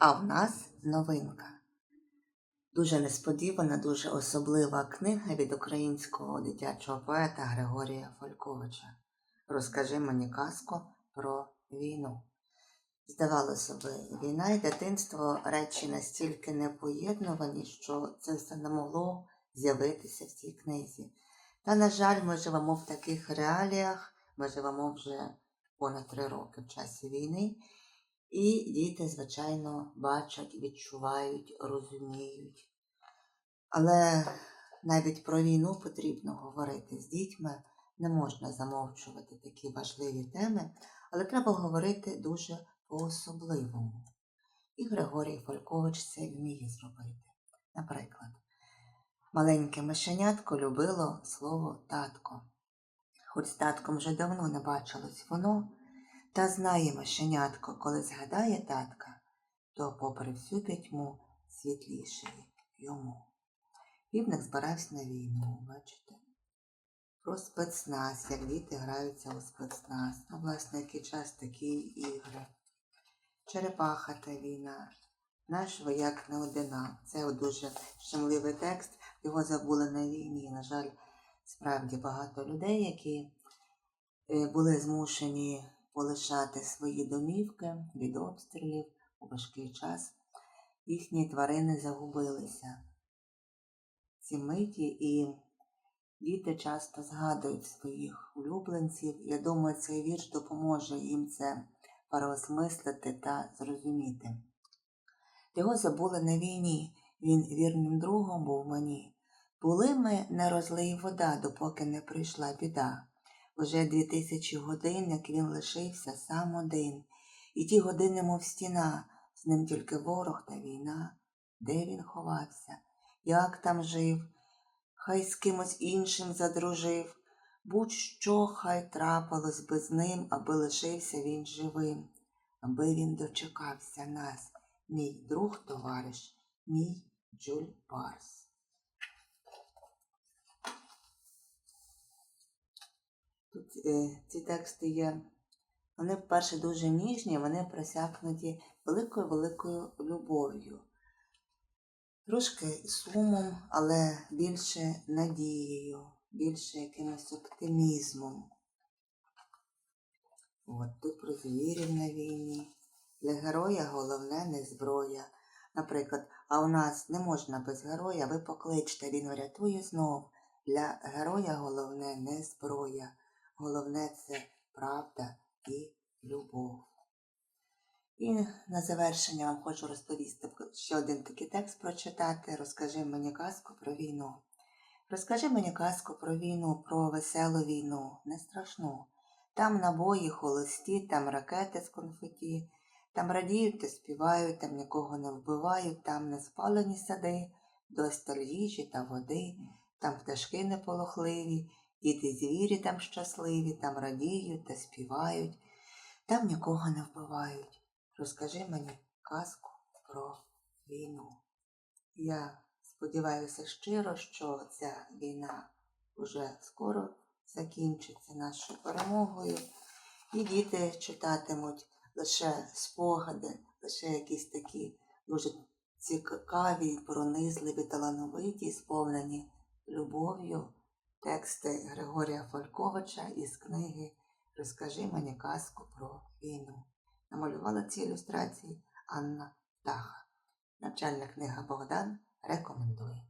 А в нас новинка. Дуже несподівана, дуже особлива книга від українського дитячого поета Григорія Фольковича. Розкажи мені казку про війну. Здавалося би, війна і дитинство речі настільки непоєднувані, що це все не могло з'явитися в цій книзі. Та, на жаль, ми живемо в таких реаліях, ми живемо вже понад три роки в часі війни, і діти, звичайно, бачать, відчувають, розуміють. Але навіть про війну потрібно говорити з дітьми, не можна замовчувати такі важливі теми, але треба говорити дуже по-особливому. І Григорій Фолькович це вміє зробити. Наприклад, маленьке мишенятко любило слово татко. Хоч з татком вже давно не бачилось воно, та знає мишенятко, коли згадає татка, то попри всю пітьму світлішає йому. Півник збирався на війну, бачите? Про спецназ, як діти граються у спецназ. Ну, власне, який час такі ігри. Черепаха та війна. Наш вояк не одина. Це дуже щемливий текст. Його забули на війні. На жаль, справді багато людей, які е, були змушені полишати свої домівки від обстрілів у важкий час. Їхні тварини загубилися. Ці миті і діти часто згадують своїх улюбленців. Я думаю, цей вірш допоможе їм це переосмислити та зрозуміти. Його забули на війні, він вірним другом був мені. Були ми не розлий вода, допоки не прийшла біда. Уже дві тисячі годин, як він лишився сам один, і ті години, мов стіна, з ним тільки ворог та війна. Де він ховався, як там жив, хай з кимось іншим задружив, будь-що хай трапилось би з ним, аби лишився він живим, аби він дочекався нас, мій друг товариш, мій Джуль Барс. Тут е, ці тексти є, вони, вперше, дуже ніжні, вони просякнуті великою-великою любов'ю. Трошки сумом, але більше надією, більше якимось оптимізмом. От тут про звірів на війні. Для героя головне не зброя. Наприклад, а у нас не можна без героя, ви покличте, він врятує знов. Для героя головне не зброя. Головне це правда і любов. І на завершення вам хочу розповісти ще один такий текст прочитати. Розкажи мені казку про війну. Розкажи мені казку про війну, про веселу війну, не страшну. Там набої холості, там ракети з конфеті, там радіють та співають, там нікого не вбивають, там не спалені сади, досталь їжі та води, там пташки неполохливі, діти звірі там щасливі, там радіють та співають, там нікого не вбивають. Розкажи мені казку про війну. Я сподіваюся щиро, що ця війна вже скоро закінчиться нашою перемогою, і діти читатимуть лише спогади, лише якісь такі дуже цікаві, пронизливі, талановиті, сповнені любов'ю тексти Григорія Фольковича із книги Розкажи мені казку про війну. Намалювала ці ілюстрації Анна Птаха. Навчальна книга Богдан рекомендує.